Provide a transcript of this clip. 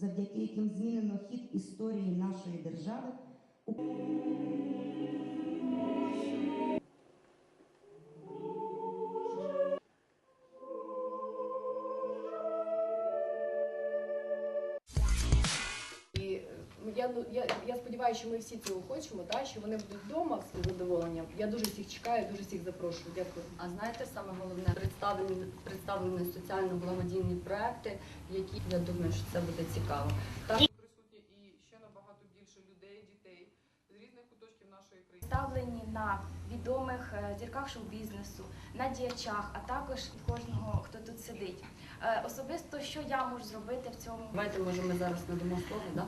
завдяки яким змінено хід історії нашої держави. Я, ну, я, я сподіваюся, що ми всі цього хочемо, да? що вони будуть вдома з задоволенням. Я дуже всіх чекаю, дуже всіх запрошую. Дякую. А знаєте, саме головне представлені представлені соціально-благодійні проекти, які я думаю, що це буде цікаво. Так присутні і ще набагато більше людей, дітей з різних куточків нашої країни. представлені на відомих е, зірках шоу-бізнесу, на діячах, а також кожного, хто тут сидить. Е, Особисто, що я можу зробити в цьому давайте може ми зараз надамо слово, да?